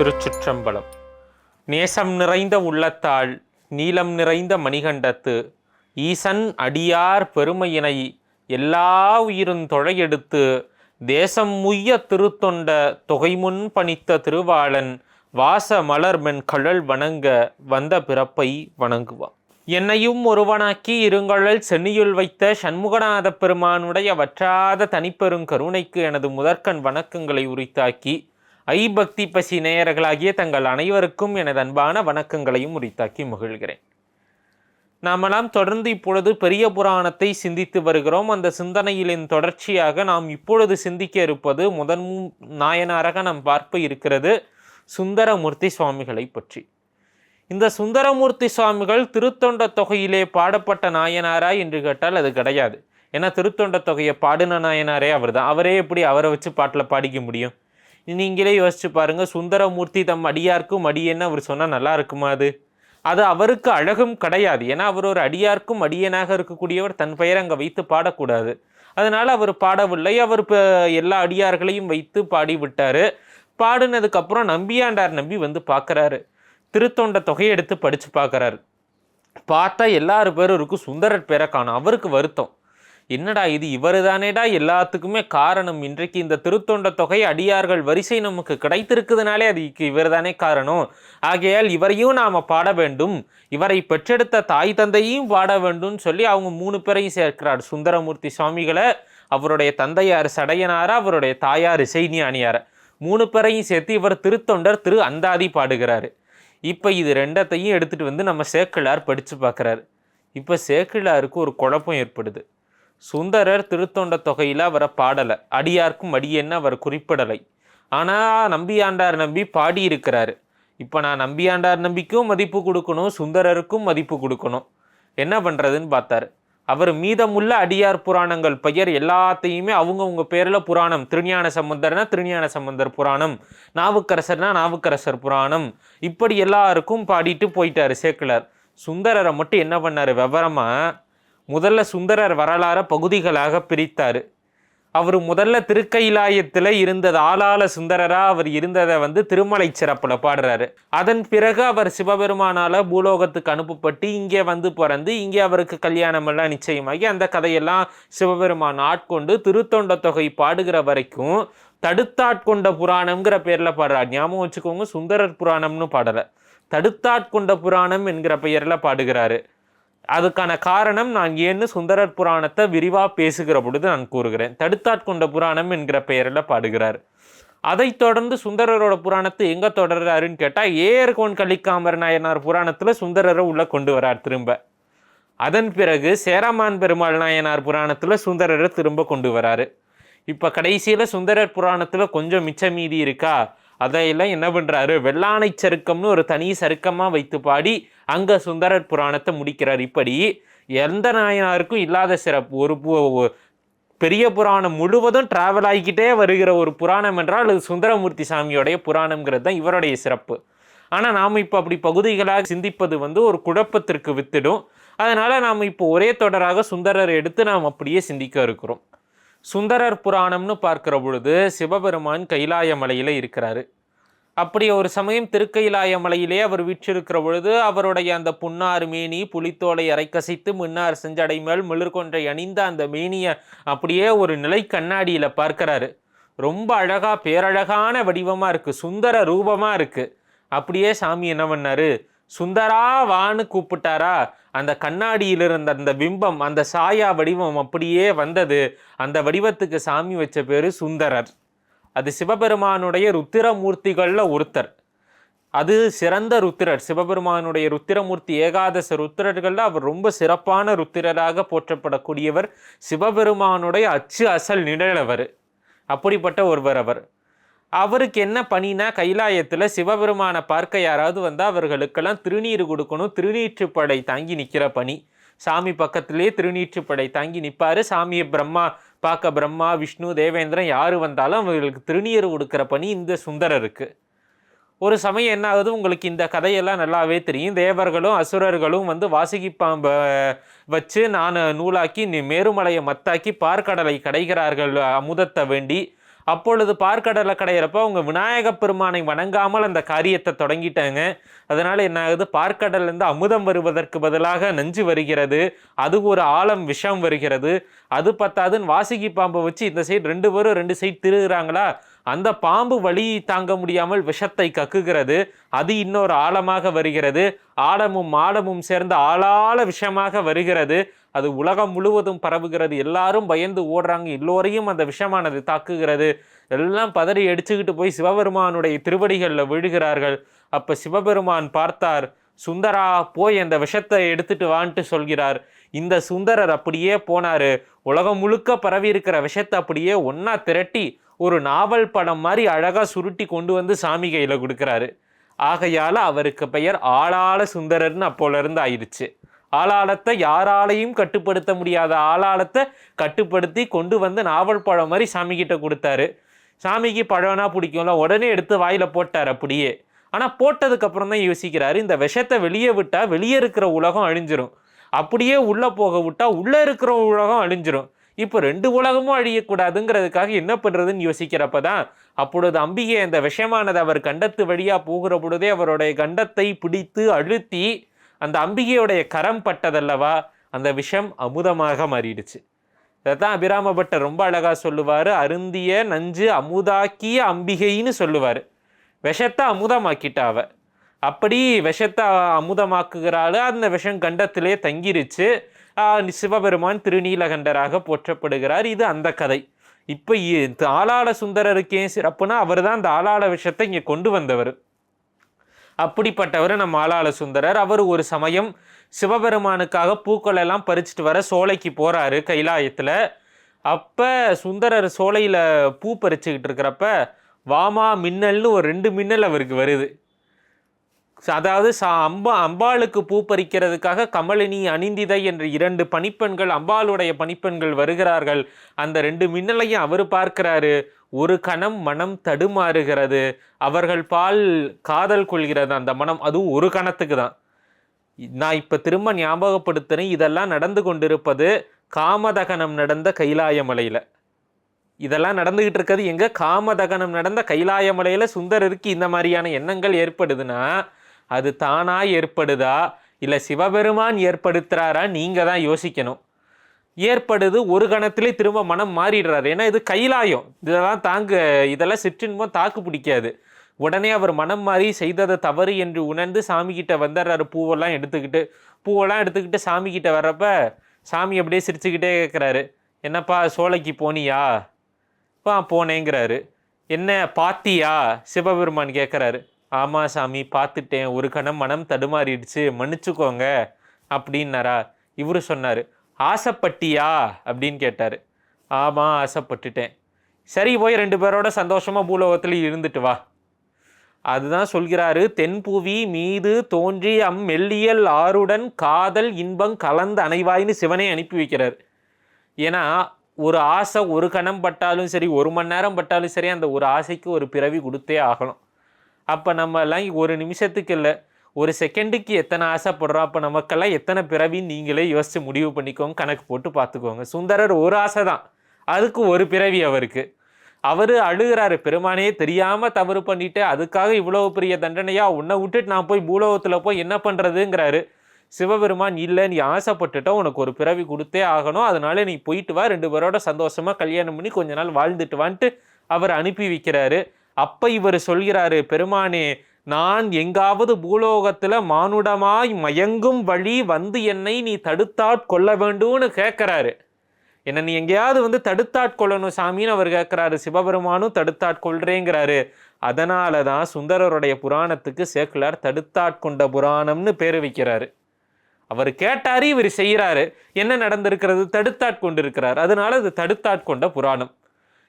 திருச்சிற்றம்பலம். நேசம் நிறைந்த உள்ளத்தாள் நீலம் நிறைந்த மணிகண்டத்து ஈசன் அடியார் பெருமையினை எல்லா உயிரும் தொழையெடுத்து தேசம் முய்ய திருத்தொண்ட தொகைமுன் பணித்த திருவாளன் வாச மலர்மென் கழல் வணங்க வந்த பிறப்பை வணங்குவான். என்னையும் ஒருவனாக்கி இருங்கழல் சென்னியுள் வைத்த சண்முகநாத பெருமானுடைய வற்றாத தனிப்பெரும் கருணைக்கு எனது முதற்கண் வணக்கங்களை உரித்தாக்கி ஐபக்தி பசி நேயர்களாகிய தங்கள் அனைவருக்கும் எனது அன்பான வணக்கங்களையும் உரித்தாக்கி மகிழ்கிறேன். நாமெல்லாம் தொடர்ந்து இப்பொழுது பெரிய புராணத்தை சிந்தித்து வருகிறோம். அந்த சிந்தனையிலின் தொடர்ச்சியாக நாம் இப்பொழுது சிந்திக்க இருப்பது முதன் நாயனாராக நாம் பார்க்க இருக்கிறது சுந்தரமூர்த்தி சுவாமிகளை பற்றி. இந்த சுந்தரமூர்த்தி சுவாமிகள் திருத்தொண்ட தொகையிலே பாடப்பட்ட நாயனாரா என்று கேட்டால் அது கிடையாது. ஏன்னா திருத்தொண்ட தொகையை பாடின நாயனாரே அவர் தான் அவரே எப்படி அவரை வச்சு பாட்டில் பாடிக்க முடியும்? நீங்களே யோசிச்சு பாருங்க. சுந்தரமூர்த்தி தம் அடியார்க்கும் அடியேன்னு அவர் சொன்னால் நல்லா இருக்குமா அது? அது அவருக்கு அழகும் கிடையாது. ஏன்னா அவர் ஒரு அடியார்க்கும் அடியனாக இருக்கக்கூடியவர். தன் பெயர் அங்கே வைத்து பாடக்கூடாது. அதனால் அவர் பாடவில்லை. அவர் இப்போ எல்லா அடியார்களையும் வைத்து பாடிவிட்டார். பாடினதுக்கப்புறம் நம்பியாண்டார் நம்பி வந்து பார்க்குறாரு. திருத்தொண்ட தொகையை எடுத்து படித்து பார்க்குறாரு. பார்த்தா எல்லாரு பேரும் இருக்கும் சுந்தரர் பேரை காணும். அவருக்கு வருத்தம். என்னடா இது இவர் தானேடா எல்லாத்துக்குமே காரணம்? இன்றைக்கு இந்த திருத்தொண்ட தொகை அடியார்கள் வரிசை நமக்கு கிடைத்திருக்குதுனாலே அதுக்கு இவர் தானே காரணம். ஆகையால் இவரையும் நாம் பாட வேண்டும். இவரை பெற்றெடுத்த தாய் தந்தையும் பாட வேண்டும்னு சொல்லி அவங்க மூணு பேரையும் சேர்க்கிறார். சுந்தரமூர்த்தி சுவாமிகளை அவருடைய தந்தையார் சடையனார் அவருடைய தாயார் இசைஞானியார். மூணு பேரையும் சேர்த்து இவர் திருத்தொண்டர் திரு அந்தாதி பாடுகிறாரு. இப்போ இது ரெண்டத்தையும் எடுத்துகிட்டு வந்து நம்ம சேக்கிழார் படித்து பார்க்குறாரு இப்போ சேக்கிழாருக்கு ஒரு குழப்பம் ஏற்படுது. சுந்தரர் திருத்தொண்ட தொகையில் அவரை பாடலை. அடியார்க்கும் அடியேன்னு அவர் குறிப்பிடலை. ஆனால் நம்பியாண்டார் நம்பி பாடியிருக்கிறாரு. இப்போ நான் நம்பியாண்டார் நம்பிக்கும் மதிப்பு கொடுக்கணும் சுந்தரருக்கும் மதிப்பு கொடுக்கணும். என்ன பண்ணுறதுன்னு பார்த்தாரு. அவர் மீதமுள்ள அடியார் புராணங்கள் பெயர் எல்லாத்தையுமே அவங்கவுங்க பேரில் புராணம். திருஞான சம்பந்தர்னா திருஞான சம்பந்தர் புராணம். நாவுக்கரசர்னா நாவுக்கரசர் புராணம். இப்படி எல்லாருக்கும் பாடிட்டு போயிட்டார் சேக்கிழார். சுந்தரரை மட்டும் என்ன பண்ணார்? விவரமாக முதல்ல சுந்தரர் வரலாற பகுதிகளாக பிரித்தார். அவர் முதல்ல திருக்கைலாயத்தில் இருந்தது ஆளாள சுந்தரரா அவர் இருந்ததை வந்து திருமலை சிறப்பில் பாடுறாரு. அதன் பிறகு அவர் சிவபெருமானால பூலோகத்துக்கு அனுப்பப்பட்டு இங்கே வந்து பிறந்து இங்கே அவருக்கு கல்யாணம் எல்லாம் நிச்சயமாகி அந்த கதையெல்லாம் சிவபெருமான் ஆட்கொண்டு திருத்தொண்ட தொகை பாடுகிற வரைக்கும் தடுத்தாட்கொண்ட புராணம்ங்கிற பேரில் பாடுறார். ஞாபகம் வச்சுக்கோங்க சுந்தரர் புராணம்னு பாடலை. தடுத்தாட்கொண்ட புராணம் என்கிற பெயரில் பாடுகிறாரு. அதுக்கான காரணம் நான் ஏன்னு சுந்தரர் புராணத்தை விரிவாக பேசுகிற பொழுது நான் கூறுகிறேன். தடுத்தாட்கொண்ட புராணம் என்கிற பெயரில் பாடுகிறார். அதைத் தொடர்ந்து சுந்தரரோட புராணத்தை எங்கே தொடர்றாருன்னு கேட்டால் ஏர்கோன் கலிக்காமர் நாயனார் புராணத்தில் சுந்தரரை உள்ளே கொண்டு வரார் திரும்ப. அதன் பிறகு சேரமான் பெருமாள் நாயனார் புராணத்தில் சுந்தரரை திரும்ப கொண்டு வராரு. இப்போ கடைசியில் சுந்தரர் புராணத்தில் கொஞ்சம் மிச்சம் மீதி இருக்கா? அதையெல்லாம் என்ன பண்ணுறாரு வெள்ளானை சருக்கம்னு ஒரு தனி சருக்கமாக வைத்து பாடி அங்கே சுந்தரர் புராணத்தை முடிக்கிறார். இப்படி எந்த நாயனாருக்கும் இல்லாத சிறப்பு. ஒரு பு- பெரிய புராணம் முழுவதும் டிராவல் ஆகிக்கிட்டே வருகிற ஒரு புராணம் என்றால் அது சுந்தரமூர்த்தி சாமியோடைய புராணம்ங்கிறது தான் இவருடைய சிறப்பு. ஆனால் நாம் இப்போ அப்படி பகுதிகளாக சிந்திப்பது வந்து ஒரு குழப்பத்திற்கு வித்திடும். அதனால் நாம் இப்போ ஒரே தொடராக சுந்தரர் எடுத்து நாம் அப்படியே சிந்திக்க இருக்கிறோம். சுந்தரர் புராணம்னு பார்க்கிற பொழுது சிவபெருமான் கைலாய மலையில் இருக்கிறாரு. அப்படி ஒரு சமயம் திருக்கைலாய மலையிலே அவர் வீற்றிருக்கிற பொழுது அவருடைய அந்த புன்னார் மேனி புலித்தோலை அரைக்கசைத்து முன்னார் செஞ்சடை மேல் மிளிர்கொன்றை அணிந்த அந்த மேனியை அப்படியே ஒரு நிலை கண்ணாடியில் பார்க்கறாரு. ரொம்ப அழகாக பேரழகான வடிவமாக இருக்குது சுந்தர ரூபமாக இருக்குது அப்படியே சாமி என்ன பண்ணாரு? சுந்தரா வான்னு கூப்பிட்டாரா? அந்த கண்ணாடியில் இருந்த அந்த பிம்பம் அந்த சாயா வடிவம் அப்படியே வந்தது. அந்த வடிவத்துக்கு சாமி வச்ச பேர் சுந்தரர். அது சிவபெருமானுடைய ருத்திரமூர்த்திகளில் ஒருத்தர். அது சிறந்த ருத்திரர். சிவபெருமானுடைய ருத்திரமூர்த்தி ஏகாதச ருத்திரர்களில் அவர் ரொம்ப சிறப்பான ருத்திரராக போற்றப்படக்கூடியவர் சிவபெருமானுடைய அச்சு அசல் நிழலவர். அப்படிப்பட்ட ஒருவர் அவர். அவருக்கு என்ன பணினா கைலாயத்தில் சிவபெருமானை பார்க்க யாராவது வந்தால் அவர்களுக்கெல்லாம் திருநீர் கொடுக்கணும். திருநீற்றுப்படை தாங்கி நிற்கிற பணி. சாமி பக்கத்திலேயே திருநீற்றுப்படை தாங்கி நிற்பாரு சாமியை பிரம்மா பார்க்க பிரம்மா விஷ்ணு தேவேந்திரன் யார் வந்தாலும் அவர்களுக்கு திருநீர் கொடுக்குற பணி இந்த சுந்தரருக்கு. ஒரு சமயம் என்ன ஆகுது? உங்களுக்கு இந்த கதையெல்லாம் நல்லாவே தெரியும். தேவர்களும் அசுரர்களும் வந்து வாசுகி பாம்பை வச்சு நான் நூலாக்கி நீ மேருமலையை மத்தாக்கி பார்க்கடலை கடைகிறார்கள் அமுதத்தை வேண்டி அப்பொழுது பார்க்கடலை கடையிறப்ப அவங்க விநாயக பெருமானை வணங்காமல் அந்த காரியத்தை தொடங்கிட்டாங்க. அதனால் என்ன ஆகுது? பார்க்கடல்லேருந்து அமுதம் வருவதற்கு பதிலாக நஞ்சு வருகிறது. அது ஒரு ஆழம் விஷம் வருகிறது. அது பத்தாதுன்னு வாசுகி பாம்பை வச்சு இந்த சைடு ரெண்டு பேரும் ரெண்டு சைடு திருகிறாங்களா? அந்த பாம்பு வழியை தாங்க முடியாமல் விஷத்தை கக்குகிறது. அது இன்னொரு ஆழமாக வருகிறது. ஆழமும் ஆழமும் சேர்ந்து ஆளாள விஷமாக வருகிறது. அது உலகம் முழுவதும் பரவுகிறது. எல்லாரும் பயந்து ஓடுறாங்க. எல்லோரையும் அந்த விஷமானது தாக்குகிறது. எல்லாம் பதறி அடிச்சுக்கிட்டு போய் சிவபெருமானுடைய திருவடிகளில் விழுகிறார்கள். அப்போ சிவபெருமான் பார்த்தார் சுந்தரா போய் அந்த விஷத்தை எடுத்துட்டு வான்ட்டு சொல்கிறார். இந்த சுந்தரர் அப்படியே போனார். உலகம் முழுக்க பரவி இருக்கிற விஷத்தை அப்படியே ஒன்றா திரட்டி ஒரு நாவல் படம் மாதிரி அழகாக சுருட்டி கொண்டு வந்து சாமி கையில் கொடுக்குறாரு. ஆகையால் அவருக்கு பெயர் ஆளாள சுந்தரர்னு அப்போலேருந்து ஆயிடுச்சு ஆளாளத்தை யாராலையும் கட்டுப்படுத்த முடியாத ஆளாளத்தை கட்டுப்படுத்தி கொண்டு வந்து நாவல் பழம் மாதிரி சாமி கிட்ட கொடுத்தாரு. சாமிக்கு பழம்னா பிடிக்கும்ல உடனே எடுத்து வாயில போட்டார் அப்படியே. ஆனால் போட்டதுக்கப்புறம் தான் யோசிக்கிறாரு இந்த விஷத்தை வெளியே விட்டால் வெளியே இருக்கிற உலகம் அழிஞ்சிரும். அப்படியே உள்ளே போக விட்டால் உள்ளே இருக்கிற உலகம் அழிஞ்சிரும். இப்போ ரெண்டு உலகமும் அழியக்கூடாதுங்கிறதுக்காக என்ன பண்ணுறதுன்னு யோசிக்கிறப்ப தான் அப்பொழுது அம்பிகை அந்த விஷமானது அவர் கண்டத்து வழியாக போகிற பொழுதே அவருடைய கண்டத்தை பிடித்து அழுத்தி அந்த அம்பிகையுடைய கரம் பட்டதல்லவா? அந்த விஷம் அமுதமாக மாறிடுச்சு. இதைத்தான் அபிராம ரொம்ப அழகாக சொல்லுவார். அருந்திய நஞ்சு அமுதாக்கிய அம்பிகைன்னு சொல்லுவார். விஷத்தை அமுதமாக்கிட்டாவ. அப்படி விஷத்தை அமுதமாக்குகிறாள். அந்த விஷம் கண்டத்திலே தங்கிருச்சு. சிவபெருமான் திருநீலகண்டராக போற்றப்படுகிறார். இது அந்த கதை. இப்போ ஆளாள சுந்தரருக்கு ஏன் சிறப்புனா அவர் தான் அந்த ஆளாள விஷத்தை இங்கே கொண்டு வந்தவர். அப்படிப்பட்டவர் நம்ம ஆளாள சுந்தரர். அவர் ஒரு சமயம் சிவபெருமானுக்காக பூக்கள் எல்லாம் பறிச்சுட்டு வர சோலைக்கு போகிறாரு கைலாயத்தில். அப்போ சுந்தரர் சோலையில் பூ பறிச்சுக்கிட்டு இருக்கிறப்ப வாமா மின்னல்னு ஒரு ரெண்டு மின்னல் அவருக்கு வருது. அதாவது சா அம்பா அம்பாளுக்கு பூ பறிக்கிறதுக்காக கமலினி அணிந்திதை என்ற இரண்டு பணிப்பெண்கள் அம்பாளுடைய பணிப்பெண்கள் வருகிறார்கள். அந்த ரெண்டு மின்னலையும் அவர் பார்க்கிறாரு. ஒரு கணம் மனம் தடுமாறுகிறது. அவர்கள் பால் காதல் கொள்கிறது. அந்த மனம் அதுவும் ஒரு கணத்துக்கு தான். நான் இப்போ திரும்ப ஞாபகப்படுத்துகிறேன் இதெல்லாம் நடந்து கொண்டிருப்பது காமதகனம் நடந்த கைலாயமலையில் இதெல்லாம் நடந்துக்கிட்டு இருக்கிறது எங்கே? காமதகனம் நடந்த கைலாயமலையில் சுந்தரருக்கு இந்த மாதிரியான எண்ணங்கள் ஏற்படுதுன்னா அது தானாக ஏற்படுதா? இல்லை சிவபெருமான் ஏற்படுத்துகிறாரா நீங்கள் தான் யோசிக்கணும். ஏற்படுது ஒரு கணத்திலே திரும்ப மனம் மாறிடுறாரு. ஏன்னா இது கைலாயம். இதெல்லாம் தாங்க இதெல்லாம் சிற்றின்பம் தாக்கு பிடிக்காது. உடனே அவர் மனம் மாறி செய்ததை தவறு என்று உணர்ந்து சாமி கிட்ட வந்துடுறாரு. பூவெல்லாம் எடுத்துக்கிட்டு பூவெல்லாம் எடுத்துக்கிட்டு சாமி கிட்ட வர்றப்ப சாமி அப்படியே சிரிச்சுக்கிட்டே கேட்குறாரு என்னப்பா சோலைக்கு போனியா? பா போனேங்கிறாரு. என்ன பாத்தியா? சிவபெருமான் கேட்குறாரு ஆமாம் சாமி பார்த்துட்டேன் ஒரு கணம் மனம் தடுமாறிடுச்சு. மன்னிச்சுக்கோங்க. அப்படின்னாரா. இவர் சொன்னார். ஆசைப்பட்டியா? அப்படின்னு கேட்டார். ஆமாம் ஆசைப்பட்டுட்டேன். சரி போய் ரெண்டு பேரோட சந்தோஷமாக பூலோகத்தில் இருந்துட்டு வா. அதுதான் சொல்கிறாரு. தென்புவி மீது தோன்றி அம் மெல்லியல் ஆறுடன் காதல் இன்பம் கலந்து அணைவாய்ன்னு சிவனை அனுப்பி வைக்கிறார். ஏன்னா ஒரு ஆசை ஒரு கணம் பட்டாலும் சரி ஒரு மணி நேரம் பட்டாலும் சரி அந்த ஒரு ஆசைக்கு ஒரு பிறவி கொடுத்தே ஆகணும். அப்போ நம்ம எல்லாம் ஒரு நிமிஷத்துக்கு இல்லை ஒரு செகண்டுக்கு எத்தனை ஆசைப்படுறோம் அப்போ நமக்கெல்லாம் எத்தனை பிறவின்னு நீங்களே யோசித்து முடிவு பண்ணிக்கோங்க கணக்கு போட்டு பார்த்துக்கோங்க. சுந்தரர் ஒரு ஆசை தான் அதுக்கு ஒரு பிறவி அவருக்கு. அவர் அழுகிறாரு. பெருமானே தெரியாமல் தவறு பண்ணிட்டு அதுக்காக இவ்வளோ பெரிய தண்டனையா? உன்னை விட்டுட்டு நான் போய் பூலோகத்தில் போய் என்ன பண்ணுறதுங்கிறாரு சிவபெருமான் இல்லை நீ ஆசைப்பட்டுட்டோம் உனக்கு ஒரு பிறவி கொடுத்தே ஆகணும். அதனால நீ போயிட்டு வா. ரெண்டு பேரோட சந்தோஷமாக கல்யாணம் பண்ணி கொஞ்ச நாள் வாழ்ந்துட்டு வான்ட்டு அவர் அனுப்பி வைக்கிறாரு. அப்போ இவர் சொல்கிறாரு பெருமானே நான் எங்காவது பூலோகத்தில் மானுடமாய் மயங்கும் வழி வந்து என்னை நீ தடுத்தாட்கொள்ள வேண்டும்னு கேட்குறாரு என்னை நீ எங்கேயாவது வந்து தடுத்தாட்கொள்ளணும் சாமின்னு அவர் கேட்குறாரு சிவபெருமானும் தடுத்தாட்கொள்கிறேங்கிறாரு அதனால தான் சுந்தரருடைய புராணத்துக்கு சேக்குலார் தடுத்தாட்கொண்ட புராணம்னு பேர் வைக்கிறாரு. அவர் கேட்டாரு இவர் செய்கிறாரு என்ன நடந்திருக்கிறது? தடுத்தாட்கொண்டிருக்கிறார் அதனால அது தடுத்தாட்கொண்ட புராணம்.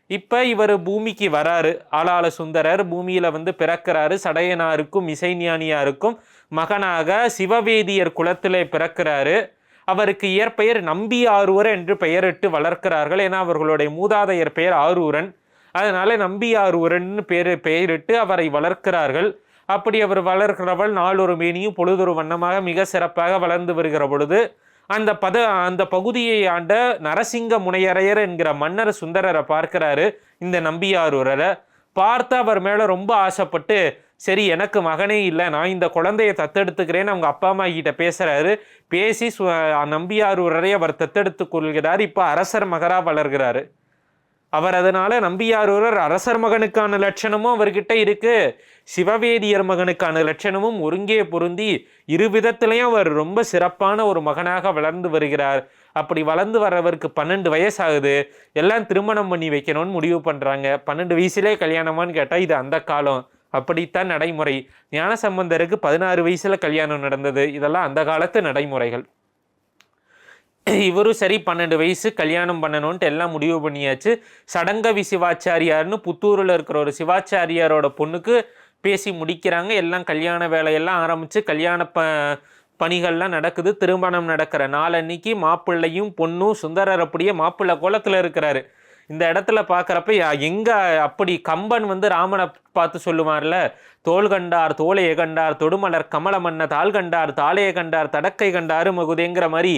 இப்போ இவர் பூமிக்கு வராரு. ஆளாள சுந்தரர் பூமியில் வந்து பிறக்கிறாரு. சடையனாருக்கும் இசைஞானியாருக்கும் மகனாக சிவவேதியர் குலத்திலே பிறக்கிறாரு. அவருக்கு இயற்பெயர் நம்பி ஆரூர் என்று பெயரிட்டு வளர்க்கிறார்கள். ஏன்னா அவர்களுடைய மூதாதையர் பெயர் ஆரூரன். அதனால நம்பி ஆரூரன் பேர் பெயரிட்டு அவரை வளர்க்கிறார்கள். அப்படி அவர் வளர்க்கிறவள் நாளொரு மேனியும் பொழுதொரு வண்ணமாக மிக சிறப்பாக வளர்ந்து வருகிற பொழுது அந்த பத அந்த பகுதியை ஆண்ட நரசிங்க முனையரையர் என்கிற மன்னர் சுந்தரரை பார்க்கிறாரு இந்த நம்பியாரூரரை பார்த்து அவர் மேலே ரொம்ப ஆசைப்பட்டு சரி எனக்கு மகனே இல்லை நான் இந்த குழந்தையை தத்தெடுத்துக்கிறேன்னு அவங்க அப்பா அம்மா கிட்ட பேசுகிறாரு பேசி சு- நம்பியாரூரரை அவர் தத்தெடுத்து கொள்கிறார். இப்போ அரசர் மகரா வளர்கிறாரு. அவர் அதனால நம்பியாரூரர் அரசர் மகனுக்கான லட்சணமும் அவர்கிட்ட இருக்கு. சிவவேதியர் மகனுக்கான லட்சணமும் ஒருங்கே பொருந்தி இரு விதத்திலையும் அவர் ரொம்ப சிறப்பான ஒரு மகனாக வளர்ந்து வருகிறார். அப்படி வளர்ந்து வர்றவருக்கு பன்னெண்டு வயசாகுது. எல்லாம் திருமணம் பண்ணி வைக்கணும்னு முடிவு பண்றாங்க. பன்னெண்டு வயசுலே கல்யாணமான்னு கேட்டால் இது அந்த காலம். அப்படித்தான் நடைமுறை. ஞானசம்பந்தருக்கு பதினாறு வயசுல கல்யாணம் நடந்தது. இதெல்லாம் அந்த காலத்து நடைமுறைகள். இவரும் சரி பன்னெண்டு வயசு கல்யாணம் பண்ணணும்ன்ட்டு எல்லாம் முடிவு பண்ணியாச்சு. சடங்கவி சிவாச்சாரியார்னு புத்தூரில் இருக்கிற ஒரு சிவாச்சாரியாரோட பொண்ணுக்கு பேசி முடிக்கிறாங்க. எல்லாம் கல்யாண வேலையெல்லாம் ஆரம்பித்து கல்யாண ப பணிகள்லாம் நடக்குது. திருமணம் நடக்கிற நாளன்னைக்கு மாப்பிள்ளையும் பொண்ணும் சுந்தரர் அப்படியே மாப்பிள்ளை கோலத்தில் இருக்கிறாரு. இந்த இடத்துல பார்க்குறப்ப எங்கே அப்படி கம்பன் வந்து ராமனை பார்த்து சொல்லுவார்ல? தோல் கண்டார் தோளைய கண்டார் தொடுமலர் கமல மன்ன தாள் கண்டார் தாளைய கண்டார் தடக்கை கண்டாரு மகுதேங்கிற மாதிரி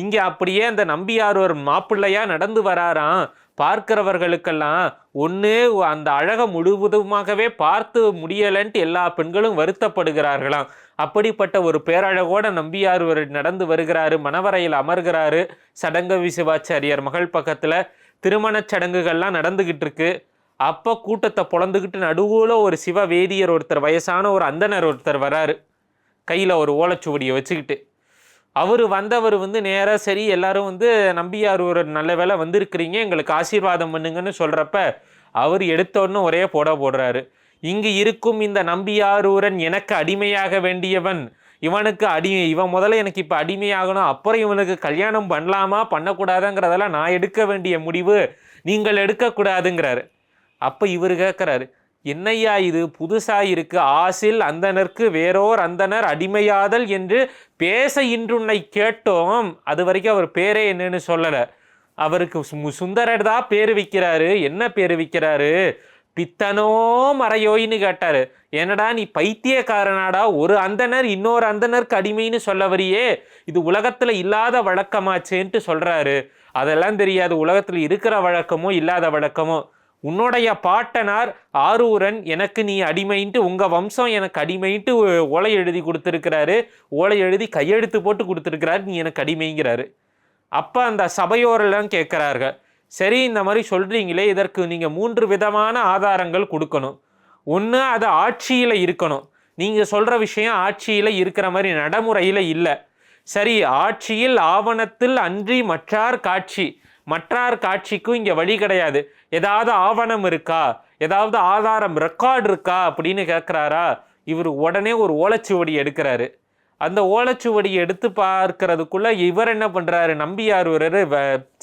இங்கே அப்படியே அந்த நம்பியார் ஒரு மாப்பிள்ளையாக நடந்து வராராம். பார்க்கிறவர்களுக்கெல்லாம் ஒன்று அந்த அழகை முழுவதுமாகவே பார்த்து முடியலைன்ட்டு எல்லா பெண்களும் வருத்தப்படுகிறார்களாம். அப்படிப்பட்ட ஒரு பேரழகோட நம்பியார் ஒரு நடந்து வருகிறாரு மணவரையில் அமர்கிறாரு சடங்க சிவாச்சாரியார் மகள் பக்கத்தில். திருமணச் சடங்குகள்லாம் நடந்துக்கிட்டு இருக்கு அப்போ கூட்டத்தை பொழந்துக்கிட்டு நடுவில் ஒரு சிவ வேதியர் ஒருத்தர் வயசான ஒரு அந்தனர் ஒருத்தர் வராரு. கையில் ஒரு ஓலைச்சுவடியை வச்சுக்கிட்டு. அவர் வந்தவர் வந்து நேராக சரி எல்லாரும் வந்து நம்பியார் ஒரு நல்ல வேலை வந்திருக்கிறீங்க எங்களுக்கு ஆசீர்வாதம் பண்ணுங்கன்னு சொல்கிறப்ப அவர் எடுத்தோன்னு ஒரே போட போடுறாரு. இங்கு இருக்கும் இந்த நம்பியாரூரன் எனக்கு அடிமையாக வேண்டியவன் இவனுக்கு அடி இவன் முதல்ல எனக்கு இப்போ அடிமையாகணும் அப்புறம் இவனுக்கு கல்யாணம் பண்ணலாமா பண்ணக்கூடாதுங்கிறதெல்லாம் நான் எடுக்க வேண்டிய முடிவு நீங்கள் எடுக்கக்கூடாதுங்கிறாரு. அப்போ இவர் கேட்குறாரு என்னய்யா இது? புதுசாக இருக்கு. ஆசில் அந்தனர்க்கு வேறோர் அந்தனர் அடிமையாதல் என்று பேச இன்றுன்னை கேட்டோம். அது வரைக்கும் அவர் பேரே என்னன்னு சொல்லலை. அவருக்கு சு- சுந்தரர் தான் பேர் வைக்கிறாரு. என்ன பேர் வைக்கிறாரு? பித்தனோ மறையோயின்னு கேட்டார். என்னடா நீ பைத்தியக்காரனாடா ஒரு அந்தனர் இன்னொரு அந்தனருக்கு அடிமைன்னு சொல்ல வரியே? இது உலகத்தில் இல்லாத வழக்கமாச்சேன்ட்டு சொல்கிறாரு அதெல்லாம் தெரியாது உலகத்தில் இருக்கிற வழக்கமோ இல்லாத வழக்கமோ. உன்னுடைய பாட்டனார் ஆரூரன் எனக்கு நீ அடிமைன்ட்டு உங்கள் வம்சம் எனக்கு அடிமைன்ட்டு ஓலை எழுதி கொடுத்துருக்கிறாரு. ஓலை எழுதி கையெழுத்து போட்டு கொடுத்துருக்கிறாரு நீ எனக்கு அடிமைங்கிறாரு. அப்போ அந்த சபையோரெல்லாம் கேட்குறார்கள். சரி இந்த மாதிரி சொல்கிறீங்களே இதற்கு நீங்கள் மூன்று விதமான ஆதாரங்கள் கொடுக்கணும். ஒன்று அது ஆட்சியில் இருக்கணும். நீங்கள் சொல்கிற விஷயம் ஆட்சியில் இருக்கிற மாதிரி நடைமுறையில் இல்லை. சரி ஆட்சியில் ஆவணத்தில் அன்றி மற்றார் காட்சி மற்றார் காட்சிக்கும் இங்கே வழி கிடையாது. ஏதாவது ஆவணம் இருக்கா? ஏதாவது ஆதாரம் ரெக்கார்டு இருக்கா? அப்படின்னு கேட்குறாரா இவர் உடனே ஒரு ஓலைச்சுவடி எடுக்கிறாரு. அந்த ஓலைச்சுவடியை எடுத்து பார்க்கறதுக்குள்ளே இவர் என்ன பண்ணுறாரு நம்பியார் ஒரு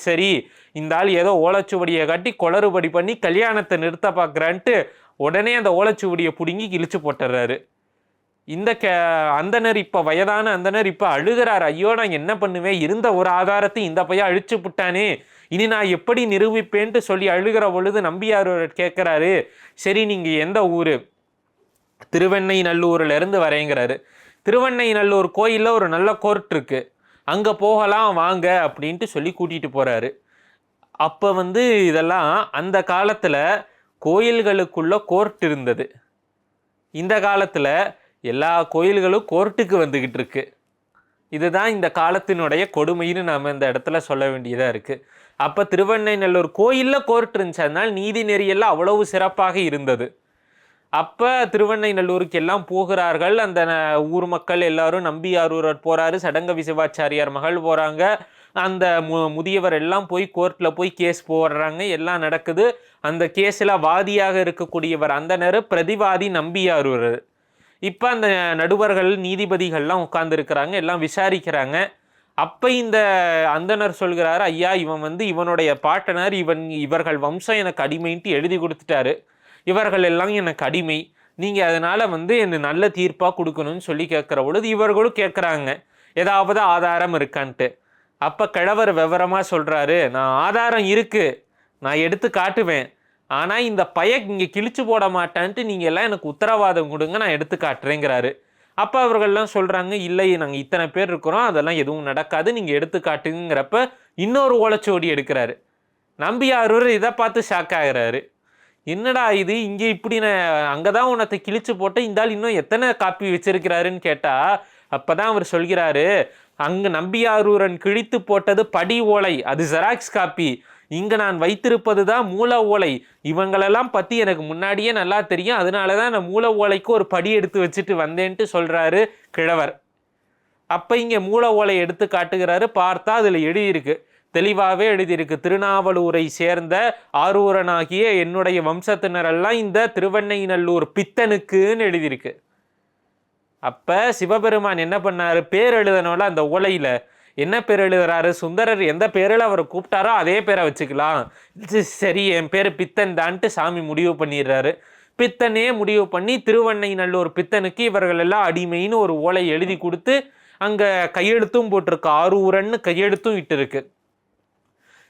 சரி இந்த ஆள் ஏதோ ஓலைச்சுவடியை காட்டி குளறுபடி பண்ணி கல்யாணத்தை நிறுத்த பார்க்குறான்ட்டு உடனே அந்த ஓலைச்சுவடியை பிடுங்கி கிழிச்சு போட்டுறாரு. இந்த கே அந்தனர் இப்போ வயதான அந்தனர் இப்போ அழுகிறார். ஐயோ நான் என்ன பண்ணுவேன்? இருந்த ஒரு ஆதாரத்தை இந்த பையன் அழிச்சு விட்டானே இனி நான் எப்படி நிரூபிப்பேன்ட்டு சொல்லி அழுகிற பொழுது நம்பியார் கேட்குறாரு. சரி நீங்கள் எந்த ஊர்? திருவெண்ணை நல்லூரில் இருந்து வரேங்கிறாரு. திருவண்ணைநல்லூர் கோயிலில் ஒரு நல்ல கோர்ட் இருக்குது அங்கே போகலாம் வாங்க அப்படின்ட்டு சொல்லி கூட்டிகிட்டு போகிறாரு அப்போ வந்து இதெல்லாம் அந்த காலத்தில் கோயில்களுக்குள்ள கோர்ட் இருந்தது. இந்த காலத்தில் எல்லா கோயில்களும் கோர்ட்டுக்கு வந்துக்கிட்டு இருக்கு. இதுதான் இந்த காலத்தினுடைய கொடுமைன்னு நாம் இந்த இடத்துல சொல்ல வேண்டியதாக இருக்குது அப்போ திருவண்ணைநல்லூர் கோயிலில் கோர்ட் இருந்துச்சு. அதனால் நீதி நெறியெல்லாம் அவ்வளவு சிறப்பாக இருந்தது. அப்போ திருவண்ணைநல்லூருக்கு எல்லாம் போகிறார்கள். அந்த ந- ஊர் மக்கள் எல்லாரும் நம்பியாரூரர் போகிறாரு சடங்கவி சிவாச்சாரியார் மகள் போகிறாங்க அந்த மு முதியவர் எல்லாம் போய் கோர்ட்டில் போய் கேஸ் போடுறாங்க. எல்லாம் நடக்குது. அந்த கேஸில் வாதியாக இருக்கக்கூடியவர் அந்த நேரம் பிரதிவாதி நம்பியாரூரர் இப்போ அந்த நடுவர்கள் நீதிபதிகள்லாம் உட்காந்துருக்கிறாங்க எல்லாம் விசாரிக்கிறாங்க. அப்போ இந்த அந்தனர் சொல்கிறாரு ஐயா இவன் வந்து இவனுடைய பாட்டனர். இவன் இவர்கள் வம்சம் எனக்கு அடிமைன்ட்டு எழுதி கொடுத்துட்டாரு. இவர்கள் எல்லாம் எனக்கு அடிமை. நீங்கள் அதனால் வந்து என்ன நல்ல தீர்ப்பாக கொடுக்கணும்னு சொல்லி கேட்குற பொழுது இவர்களும் கேட்குறாங்க. ஏதாவது ஆதாரம் இருக்கான்ட்டு. அப்போ கிழவர் விவரமாக சொல்கிறாரு நான் ஆதாரம் இருக்குது நான் எடுத்து காட்டுவேன். ஆனால் இந்த பைய இங்கே கிழிச்சு போட மாட்டான்ட்டு நீங்கள் எல்லாம் எனக்கு உத்தரவாதம் கொடுங்க நான் எடுத்து காட்டுறேங்கிறாரு. அப்போ அவர்கள்லாம் சொல்கிறாங்க இல்லை நாங்கள் இத்தனை பேர் இருக்கிறோம். அதெல்லாம் எதுவும் நடக்காது. நீங்கள் எடுத்து காட்டுங்கிறப்ப இன்னொரு ஓலைச்சோடி எடுக்கிறாரு. நம்பியாரூர் இதை பார்த்து ஷாக் ஆகிறாரு. என்னடா இது? இங்கே இப்படி நான் அங்கே தான் உனத்தை கிழிச்சு போட்டு இந்த ஆள் இன்னும் எத்தனை காப்பி வச்சிருக்கிறாருன்னு அப்போ தான் அவர் சொல்கிறாரு அங்கு நம்பியாரூரன் கிழித்து போட்டது படி ஓலை அது ஜெராக்ஸ் காப்பி. இங்கே நான் வைத்திருப்பது தான் மூல ஓலை. இவங்களெல்லாம் பற்றி எனக்கு முன்னாடியே நல்லா தெரியும். அதனால தான் நான் மூல ஓலைக்கு ஒரு படி எடுத்து வச்சுட்டு வந்தேன்ட்டு சொல்கிறாரு கிழவர். அப்போ இங்கே மூல ஓலை எடுத்து காட்டுகிறாரு. பார்த்தா அதில் எழுதியிருக்கு தெளிவாகவே எழுதியிருக்கு. திருநாவலூரை சேர்ந்த ஆரூரனாகிய என்னுடைய வம்சத்தினரெல்லாம் இந்த திருவெண்ணைநல்லூர் பித்தனுக்குன்னு எழுதியிருக்கு. அப்ப சிவபெருமான் என்ன பண்ணாரு? பேர் எழுதணும்ல அந்த ஓலையில. என்ன பேர் எழுதுறாரு? சுந்தரர் எந்த பேரில் அவரை கூப்பிட்டாரோ அதே பேரை வச்சுக்கலாம். சரி என் பேர் பித்தன் தான்ட்டு சாமி முடிவு பண்ணிடுறாரு. பித்தனே முடிவு பண்ணி திருவெண்ணைநல்லூர் பித்தனுக்கு இவர்கள் எல்லாம் அடிமைன்னு ஒரு ஓலை எழுதி கொடுத்து அங்கே கையெழுத்தும் போட்டிருக்கு. ஆரூரன்னு கையெழுத்தும் இட்டிருக்கு.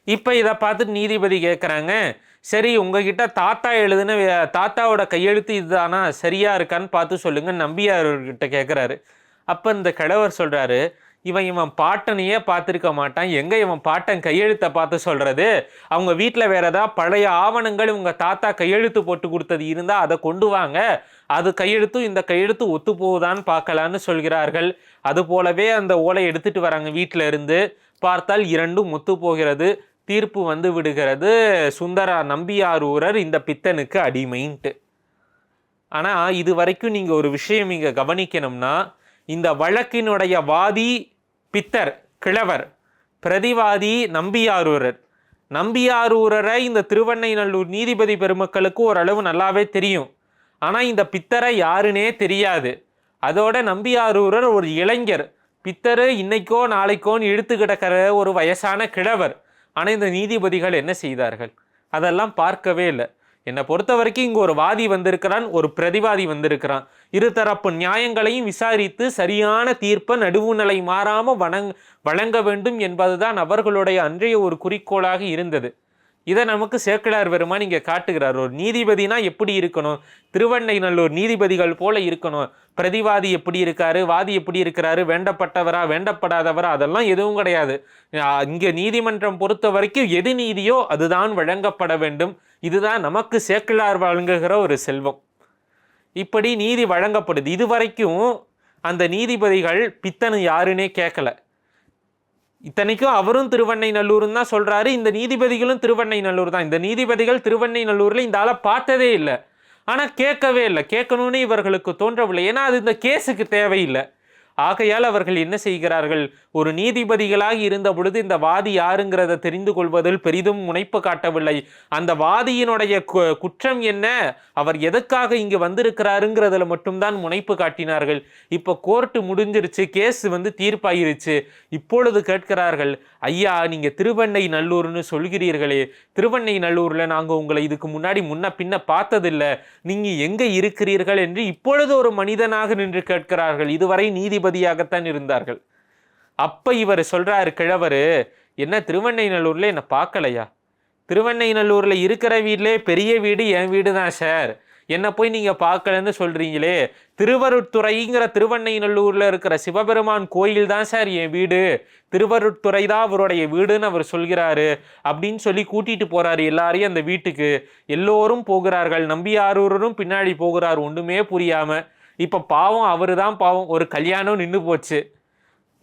இப்போ இதை பார்த்துட்டு நீதிபதி கேட்குறாங்க சரி உங்ககிட்ட தாத்தா எழுதுன வே- தாத்தாவோட கையெழுத்து இதுதானா சரியா இருக்கான்னு பார்த்து சொல்லுங்க நம்பியார்கிட்ட கேட்குறாரு அப்போ இந்த கிழவர் சொல்கிறாரு இவன் இவன் பாட்டனையே பார்த்துருக்க மாட்டான். எங்கே இவன் பாட்டன் கையெழுத்தை பார்த்து சொல்கிறது அவங்க வீட்டில் வேறு ஏதாவது பழைய ஆவணங்கள் உங்கள் தாத்தா கையெழுத்து போட்டு கொடுத்தது இருந்தால் அதை கொண்டு வாங்க. அது கையெழுத்தும் இந்த கையெழுத்து ஒத்து போகுதான்னு பார்க்கலான்னு சொல்கிறார்கள். அது போலவே அந்த ஓலை எடுத்துகிட்டு வராங்க வீட்டில் இருந்து. பார்த்தால் இரண்டும் ஒத்து போகிறது. தீர்ப்பு வந்து விடுகிறது. சுந்தரா நம்பியாரூரர் இந்த பித்தனுக்கு அடிமைன்ட்டு. ஆனால் இது வரைக்கும் நீங்கள் ஒரு விஷயம் இங்கே கவனிக்கணும்னா இந்த வழக்கினுடைய வாதி பித்தர் கிழவர் பிரதிவாதி நம்பியாரூரர் நம்பியாரூரரை இந்த திருவண்ணைநல்லூர் நீதிபதி பெருமக்களுக்கு ஓரளவு நல்லாவே தெரியும். ஆனால் இந்த பித்தரை யாருனே தெரியாது. அதோட நம்பியாரூரர் ஒரு இளைஞர். பித்தர் இன்னைக்கோ நாளைக்கோன்னு இழுத்து கிடக்கிற ஒரு வயசான கிழவர். ஆனால் இந்த நீதிபதிகள் என்ன செய்தார்கள்? அதெல்லாம் பார்க்கவே இல்லை. என்னை பொறுத்த வரைக்கும் இங்கே ஒரு வாதி வந்திருக்கிறான் ஒரு பிரதிவாதி வந்திருக்கிறான். இருதரப்பு நியாயங்களையும் விசாரித்து சரியான தீர்ப்பை நடுவுநிலை மாறாமல் வணங் வழங்க வேண்டும் என்பதுதான் அவர்களுடைய அன்றைய ஒரு குறிக்கோளாக இருந்தது. இதை நமக்கு சேக்கிழார் பெருமான் இங்கே காட்டுகிறார். ஒரு நீதிபதினா எப்படி இருக்கணும்? திருவண்ணைநல்லூர் நீதிபதிகள் போல இருக்கணும். பிரதிவாதி எப்படி இருக்காரு? வாதி எப்படி இருக்கிறாரு? வேண்டப்பட்டவரா? வேண்டப்படாதவரா? அதெல்லாம் எதுவும் கிடையாது. இங்கே நீதிமன்றம் பொறுத்த வரைக்கும் எது நீதியோ அதுதான் வழங்கப்பட வேண்டும். இதுதான் நமக்கு சேக்கிழார் வழங்குகிற ஒரு செல்வம். இப்படி நீதி வழங்கப்படுது. இதுவரைக்கும் அந்த நீதிபதிகள் பித்தனு யாருன்னே கேட்கல. இத்தனைக்கும் அவரும் திருவண்ணை நல்லூர்னு தான் சொல்கிறாரு இந்த நீதிபதிகளும் திருவண்ணை நல்லூர் தான். இந்த நீதிபதிகள் திருவண்ணை நல்லூரில் இந்த ஆளை பார்த்ததே இல்லை. ஆனால் கேட்கவே இல்லை. கேட்கணும்னு இவர்களுக்கு தோன்றவில்லை. ஏன்னா அது இந்த கேஸுக்கு தேவையில்லை. ஆகையால் அவர்கள் என்ன செய்கிறார்கள்? ஒரு நீதிபதிகளாக இருந்த பொழுது இந்த வாதி யாருங்கிறத தெரிந்து கொள்வதில் பெரிதும் முனைப்பு காட்டவில்லை. அந்த வாதியினுடைய கு- குற்றம் என்ன? அவர் எதற்காக இங்கு வந்திருக்கிறாருங்கிறதுல மட்டும்தான் முனைப்பு காட்டினார்கள். இப்போ கோர்ட்டு முடிஞ்சிருச்சு கேஸ் வந்து தீர்ப்பாயிருச்சு. இப்பொழுது கேட்கிறார்கள் ஐயா நீங்க திருவண்ணை நல்லூர்னு சொல்கிறீர்களே. திருவண்ணை நல்லூர்ல நாங்க உங்களை இதுக்கு முன்னாடி முன்ன பின்ன பார்த்ததில்ல. நீங்க எங்க இருக்கிறீர்கள்? என்று இப்பொழுது ஒரு மனிதனாக நின்று கேட்கிறார்கள். இதுவரை நீதிபதி நீதிபதியாகத்தான் இருந்தார்கள். அப்போ இவர் சொல்கிறார் கிழவர் என்ன திருவண்ணைநல்லூரில் என்னை பார்க்கலையா? திருவண்ணைநல்லூரில் இருக்கிற வீட்டிலே பெரிய வீடு என் வீடு தான் சார். என்னை போய் நீங்கள் பார்க்கலன்னு சொல்கிறீங்களே திருவருட்துறைங்கிற திருவண்ணைநல்லூரில் இருக்கிற சிவபெருமான் கோயில் தான் சார் என் வீடு. திருவருட்துறை தான் அவருடைய வீடுன்னு அவர் சொல்கிறாரு. அப்படின்னு சொல்லி கூட்டிகிட்டு போகிறாரு எல்லாரையும் அந்த வீட்டுக்கு. எல்லோரும் போகிறார்கள். நம்பியாரூரரும் பின்னாடி போகிறார். ஒன்றுமே புரியாமல் இப்போ பாவம் அவரு தான் பாவம். ஒரு கல்யாணம் நின்று போச்சு.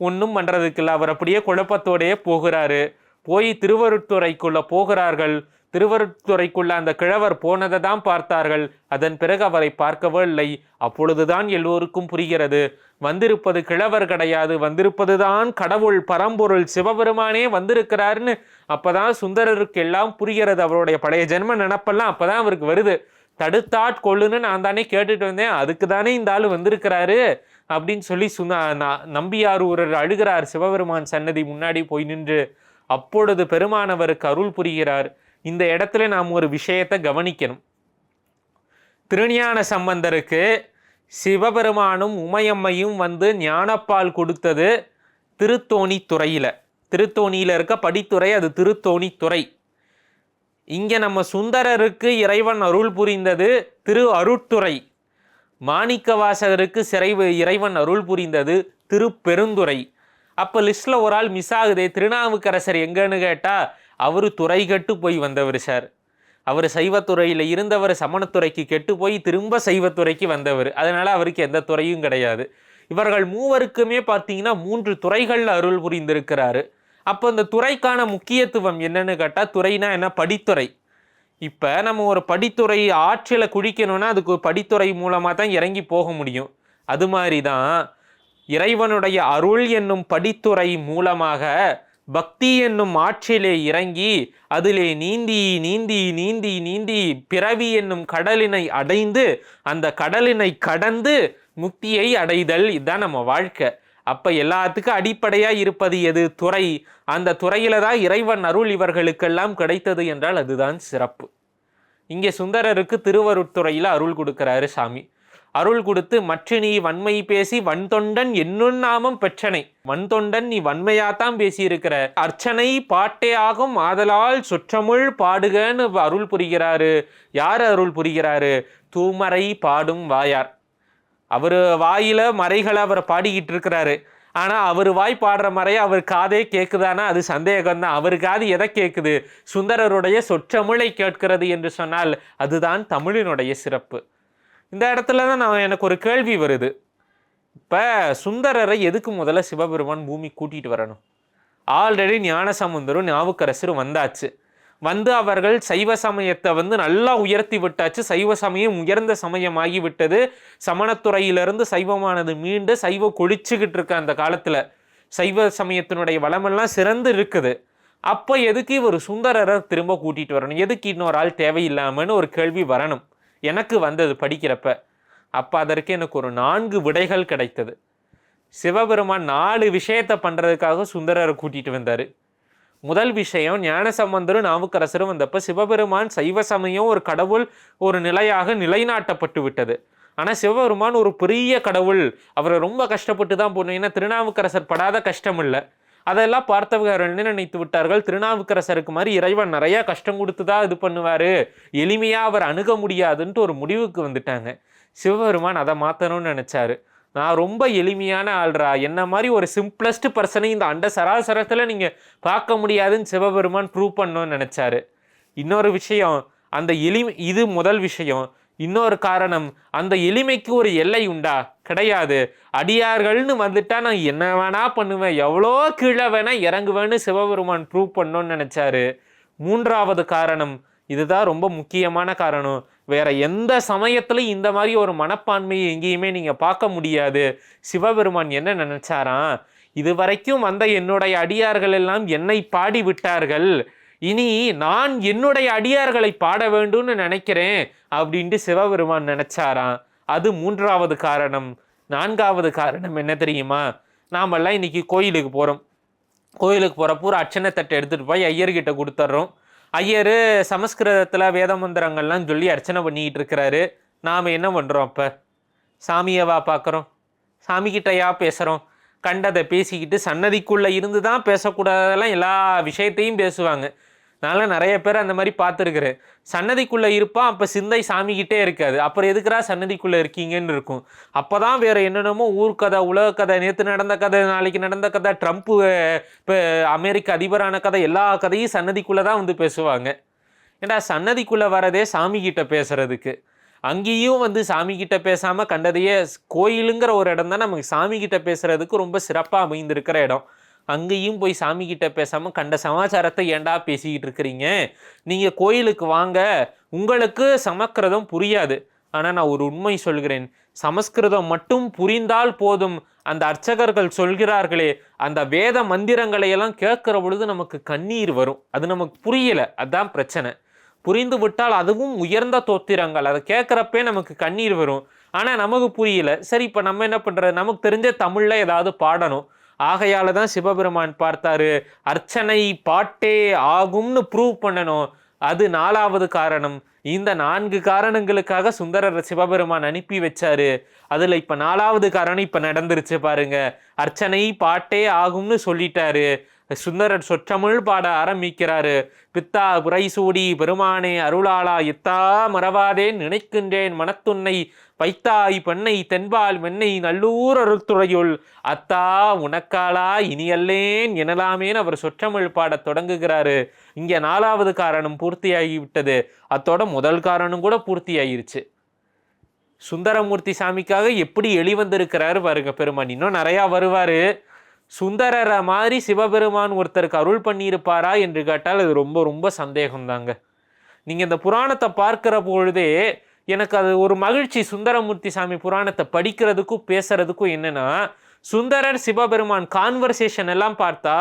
ஒன்றும் பண்ணுறதுக்கு இல்லை. அவர் அப்படியே குழப்பத்தோடயே போகிறாரு. போய் திருவருத்துறைக்குள்ளே போகிறார்கள். திருவருட்துறைக்குள்ள அந்த கிழவர் போனதை தான் பார்த்தார்கள். அதன் பிறகு அவரை பார்க்கவே இல்லை. அப்பொழுதுதான் எல்லோருக்கும் புரிகிறது. வந்திருப்பது கிழவர் கிடையாது. வந்திருப்பது தான் கடவுள் பரம்பொருள் சிவபெருமானே வந்திருக்கிறாருன்னு அப்பதான் சுந்தரருக்கு எல்லாம் புரிகிறது. அவருடைய பழைய ஜென்ம நினப்பெல்லாம் அப்போதான் அவருக்கு வருது. தடுத்தாட் கொள்ளுன்னு நான் தானே கேட்டுட்டு வந்தேன். அதுக்கு தானே இந்த ஆள் வந்திருக்கிறாரு அப்படின்னு சொல்லி சுனா நம்பியார் ஒரு அழுகிறார். சிவபெருமான் சன்னதி முன்னாடி போய் நின்று அப்பொழுது பெருமானவருக்கு அருள் புரிகிறார். இந்த இடத்துல நாம் ஒரு விஷயத்தை கவனிக்கணும். திருஞான சம்பந்தருக்கு சிவபெருமானும் உமையம்மையும் வந்து ஞானப்பால் கொடுத்தது திருத்தோணி துறையில் திருத்தோணியில் இருக்க படித்துறை அது திருத்தோணி துறை இங்கே நம்ம சுந்தரருக்கு இறைவன் அருள் புரிந்தது திரு அருட்துறை. மாணிக்கவாசகருக்கு சிறை இறைவன் அருள் புரிந்தது திருப்பெருந்துறை அப்போ லிஸ்ட்டில் ஒரு ஆள் மிஸ் ஆகுதே திருநாவுக்கரசர் எங்கன்னு கேட்டால் அவர் துறை கட்டு போய் வந்தவர் சார். அவர் சைவத்துறையில் இருந்தவர் சமணத்துறைக்கு கெட்டு போய் திரும்ப சைவத்துறைக்கு வந்தவர். அதனால் அவருக்கு எந்த துறையும் கிடையாது. இவர்கள் மூவருக்குமே பார்த்தீங்கன்னா மூன்று துறைகளில் அருள் புரிந்திருக்கிறாரு. அப்போ இந்த துறைக்கான முக்கியத்துவம் என்னன்னு கேட்டால் துறைனா என்ன? படித்துறை. இப்போ நம்ம ஒரு படித்துறை ஆற்றில் குடிக்கணும்னா அதுக்கு படித்துறை மூலமாக தான் இறங்கி போக முடியும். அது மாதிரி தான் இறைவனுடைய அருள் என்னும் படித்துறை மூலமாக பக்தி என்னும் ஆற்றிலே இறங்கி அதிலே நீந்தி நீந்தி நீந்தி நீந்தி பிறவி என்னும் கடலினை அடைந்து அந்த கடலினை கடந்து முக்தியை அடைதல் இதுதான் நம்ம வாழ்க்கை. அப்போ எல்லாத்துக்கும் அடிப்படையாக இருப்பது எது? துறை. அந்த துறையில் தான் இறைவன் அருள் இவர்களுக்கெல்லாம் கிடைத்தது என்றால் அதுதான் சிறப்பு. இங்கே சுந்தரருக்கு திருவருத்துறையில் அருள் கொடுக்கிறாரு சாமி. அருள் கொடுத்து மற்ற நீ வன்மை பேசி வன்தொண்டன் என்னும் நாமம் பெற்றனை. வன்தொண்டன் நீ வன்மையாத்தான் பேசியிருக்கிற. அர்ச்சனை பாட்டே ஆகும். ஆதலால் சுற்றமுள் பாடுகன்னு அருள் புரிகிறாரு. யார் அருள் புரிகிறாரு? தூமரை பாடும் வாயார். அவர் வாயில் மறைகளை அவர் பாடிக்கிட்டு இருக்கிறாரு. ஆனால் அவர் வாய் பாடுற மறைய அவர் காதே கேட்குதானா அது சந்தேகம் தான் அவர் காது எதை கேட்குது சுந்தரருடைய சொற்றமிழை கேட்கிறது என்று சொன்னால் அதுதான் தமிழினுடைய சிறப்பு. இந்த இடத்துல தான் நான் எனக்கு ஒரு கேள்வி வருது. இப்போ சுந்தரரை எதுக்கு முதல்ல சிவபெருமான் பூமி கூட்டிகிட்டு வரணும்? ஆல்ரெடி ஞானசமுந்தரும் ஞாபகரசரும் வந்தாச்சு. வந்து அவர்கள் சைவ சமயத்தை வந்து நல்லா உயர்த்தி விட்டாச்சு. சைவ சமயம் உயர்ந்த சமயமாகி விட்டது. சமணத்துறையிலிருந்து சைவமானது மீண்டு சைவம் கொழிச்சுக்கிட்டு இருக்க அந்த காலத்தில் சைவ சமயத்தினுடைய வளமெல்லாம் சிறந்து இருக்குது. அப்போ எதுக்கு இவர் சுந்தரரை திரும்ப கூட்டிகிட்டு வரணும்? எதுக்கு இன்னொரு ஆள் தேவையில்லாமன்னு ஒரு கேள்வி வரணும். எனக்கு வந்தது படிக்கிறப்ப. அப்போ அதற்கு எனக்கு ஒரு நான்கு விடைகள் கிடைத்தது. சிவபெருமான் நாலு விஷயத்தை பண்ணுறதுக்காக சுந்தரரை கூட்டிகிட்டு வந்தார். முதல் விஷயம் ஞானசம்பந்தரும் நாவுக்கரசரும் வந்தப்ப சிவபெருமான் சைவ சமயம் ஒரு கடவுள் ஒரு நிலையாக நிலைநாட்டப்பட்டு விட்டது. ஆனால் சிவபெருமான் ஒரு பெரிய கடவுள். அவரை ரொம்ப கஷ்டப்பட்டு தான் போகணும் ஏன்னா திருநாவுக்கரசர் படாத கஷ்டம் இல்லை. அதெல்லாம் பார்த்தவர்கள் என்ன நினைத்து விட்டார்கள். திருநாவுக்கரசருக்கு மாதிரி இறைவன் நிறையா கஷ்டம் கொடுத்து தான் இது பண்ணுவார். எளிமையாக அவர் அணுக முடியாதுன்ட்டு ஒரு முடிவுக்கு வந்துட்டாங்க. சிவபெருமான் அதை மாற்றணும்னு நினச்சாரு. நான் ரொம்ப எளிமையான ஆள்ரா. என்ன மாதிரி ஒரு சிம்பிளஸ்ட் பர்சனை இந்த அண்ட சராசரத்தில் நீங்கள் பார்க்க முடியாதுன்னு சிவபெருமான் ப்ரூவ் பண்ணணும்னு நினச்சாரு. இன்னொரு விஷயம் அந்த எளிமை இது முதல் விஷயம். இன்னொரு காரணம் அந்த எளிமைக்கு ஒரு எல்லை உண்டா? கிடையாது. அடியார்கள்னு வந்துட்டா நான் என்ன வேணா பண்ணுவேன். எவ்வளோ கீழே வேணா இறங்குவேன்னு சிவபெருமான் ப்ரூவ் பண்ணோன்னு நினச்சாரு. மூன்றாவது காரணம் இதுதான் ரொம்ப முக்கியமான காரணம். வேற எந்த சமயத்துலையும் இந்த மாதிரி ஒரு மனப்பான்மையை எங்கேயுமே நீங்க பார்க்க முடியாது. சிவபெருமான் என்ன நினைச்சாராம்? இதுவரைக்கும் வந்த என்னுடைய அடியார்கள் எல்லாம் என்னை பாடி விட்டார்கள். இனி நான் என்னுடைய அடியார்களை பாட வேண்டும்னு நினைக்கிறேன் அப்படின்ட்டு சிவபெருமான் நினைச்சாராம். அது மூன்றாவது காரணம். நான்காவது காரணம் என்ன தெரியுமா? நாமெல்லாம் இன்னைக்கு கோயிலுக்கு போகிறோம் கோயிலுக்கு போகிறப்போ ஒரு அர்ச்சனை தட்டை எடுத்துகிட்டு போய் ஐயர்கிட்ட கொடுத்துட்றோம். ஐயர் சமஸ்கிருதத்தில் வேத மந்திரங்கள்லாம் சொல்லி அர்ச்சனை பண்ணிக்கிட்டு இருக்கிறாரு நாம் என்ன பண்ணுறோம் அப்போ? சாமியவா பார்க்குறோம் சாமிக்கிட்டையா பேசுகிறோம் கண்டதை பேசிக்கிட்டு சன்னதிக்குள்ளே இருந்து தான் பேசக்கூடாதெல்லாம் எல்லா விஷயத்தையும் பேசுவாங்க. நான்லாம் நிறைய பேர் அந்த மாதிரி பார்த்துருக்குறேன். சன்னதிக்குள்ளே இருப்பான் அப்போ சிந்தை சாமிக்கிட்டே இருக்காது. அப்புறம் எதுக்குறா சன்னதிக்குள்ளே இருக்கீங்கன்னு இருக்கும். அப்போ தான் வேறு என்னென்னமோ ஊர்க்கதை உலக கதை நேற்று நடந்த கதை நாளைக்கு நடந்த கதை ட்ரம்ப்பு இப்போ அமெரிக்க அதிபரான கதை எல்லா கதையும் சன்னதிக்குள்ளே தான் வந்து பேசுவாங்க. ஏன்னா சன்னதிக்குள்ளே வரதே சாமிக்கிட்ட பேசுகிறதுக்கு அங்கேயும் வந்து சாமிக்கிட்ட பேசாமல் கண்டதையே கோயிலுங்கிற ஒரு இடம் தான் நமக்கு சாமிக்கிட்ட பேசுகிறதுக்கு ரொம்ப சிறப்பாக அமைந்திருக்கிற இடம். அங்கேயும் போய் சாமிக்கிட்ட பேசாமல் கண்ட சமாச்சாரத்தை ஏன்டா பேசிக்கிட்டு இருக்கிறீங்க? நீங்கள் கோயிலுக்கு வாங்க. உங்களுக்கு சமஸ்கிருதம் புரியாது. ஆனால் நான் ஒரு உண்மை சொல்கிறேன். சமஸ்கிருதம் மட்டும் புரிந்தால் போதும். அந்த அர்ச்சகர்கள் சொல்கிறார்களே அந்த வேத மந்திரங்களை எல்லாம் கேட்கிற பொழுது நமக்கு கண்ணீர் வரும். அது நமக்கு புரியல. அதுதான் பிரச்சனை. புரிந்து விட்டால் அதுவும் உயர்ந்த தோத்திரங்கள். அதை கேட்குறப்பே நமக்கு கண்ணீர் வரும். ஆனால் நமக்கு புரியல. சரி இப்போ நம்ம என்ன பண்ணுறது நமக்கு தெரிஞ்ச தமிழில் ஏதாவது பாடணும். ஆகையால தான் சிவபெருமான் பார்த்தாரு அர்ச்சனை பாட்டே ஆகும்னு ப்ரூவ் பண்ணணும். அது நாலாவது காரணம். இந்த நான்கு காரணங்களுக்காக சுந்தரர் சிவபெருமான் அனுப்பி வச்சாரு. அதில் இப்போ நாலாவது காரணம் இப்போ நடந்துருச்சு பாருங்க. அர்ச்சனை பாட்டே ஆகும்னு சொல்லிட்டாரு. சுந்தரர் சொற்றமிழ் பாட ஆரம்பிக்கிறாரு. பித்தா புரைசூடி பெருமானே அருளாளா எத்தா மறவாதேன் நினைக்கின்றேன் மனத்துன்னை பைத்தாய் பெண்ணை தென்பால் மென்னை நல்லூர் அருத்துறையுள் அத்தா உனக்காலா இனியல்லேன் எனலாமேன்னு அவர் சொற்றமிழ் பாடத் தொடங்குகிறாரு. இங்கே நாலாவது காரணம் பூர்த்தியாகிவிட்டது. அத்தோட முதல் காரணம் கூட பூர்த்தியாயிருச்சு. சுந்தரமூர்த்தி சாமிக்காக எப்படி வெளிவந்திருக்கிறாரு பாருங்க பெருமான். இன்னும் நிறையா வருவாரு. சுந்தரரை மாதிரி சிவபெருமான் ஒருத்தருக்கு அருள் பண்ணியிருப்பாரா என்று கேட்டால் அது ரொம்ப ரொம்ப சந்தேகம்தாங்க. நீங்கள் இந்த புராணத்தை பார்க்குற பொழுதே எனக்கு அது ஒரு மகிழ்ச்சி. சுந்தரமூர்த்தி சாமி புராணத்தை படிக்கிறதுக்கும் பேசுறதுக்கும் என்னென்னா சுந்தரர் சிவபெருமான் கான்வர்சேஷன் எல்லாம் பார்த்தா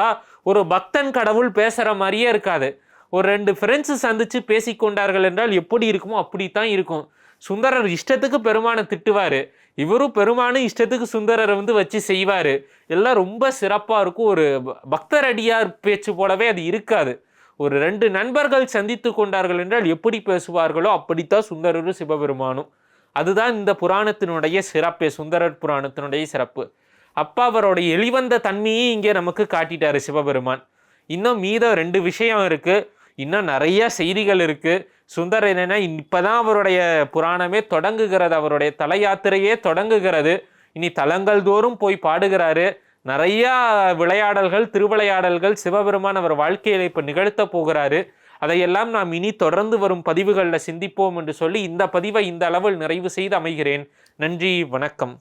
ஒரு பக்தன் கடவுள் பேசுகிற மாதிரியே இருக்காது. ஒரு ரெண்டு ஃப்ரெண்ட்ஸு சந்தித்து பேசிக்கொண்டார்கள் என்றால் எப்படி இருக்குமோ அப்படி தான் இருக்கும். சுந்தரர் இஷ்டத்துக்கு பெருமானை திட்டுவார். இவரும் பெருமானும் இஷ்டத்துக்கு சுந்தரரை வந்து வச்சு செய்வார். எல்லாம் ரொம்ப சிறப்பாக இருக்கும். ஒரு பக்தர் அடியார் பேச்சு போலவே அது இருக்காது. ஒரு ரெண்டு நண்பர்கள் சந்தித்து கொண்டார்கள் என்றால் எப்படி பேசுவார்களோ அப்படித்தான் சுந்தரரும் சிவபெருமானும். அதுதான் இந்த புராணத்தினுடைய சிறப்பே சுந்தரர் புராணத்தினுடைய சிறப்பு. அப்பா அவருடைய எளிவந்த தன்மையை இங்கே நமக்கு காட்டிட்டாரு சிவபெருமான். இன்னும் மீதம் ரெண்டு விஷயம் இருக்குது இன்னும் நிறைய செய்திகள் இருக்குது சுந்தரர் இப்போ தான் அவருடைய புராணமே தொடங்குகிறது. அவருடைய தல யாத்திரையே தொடங்குகிறது. இனி தலங்கள் தோறும் போய் பாடுகிறாரு. நிறையா விளையாடல்கள் திருவிளையாடல்கள் சிவபெருமான் அவர் வாழ்க்கையில் இப்போ நிகழ்த்த போகிறாரு. அதையெல்லாம் நாம் இனி தொடர்ந்து வரும் பதிவுகளில் சிந்திப்போம் என்று சொல்லி இந்த பதிவை இந்த அளவில் நிறைவு செய்து அமைகிறேன். நன்றி வணக்கம்.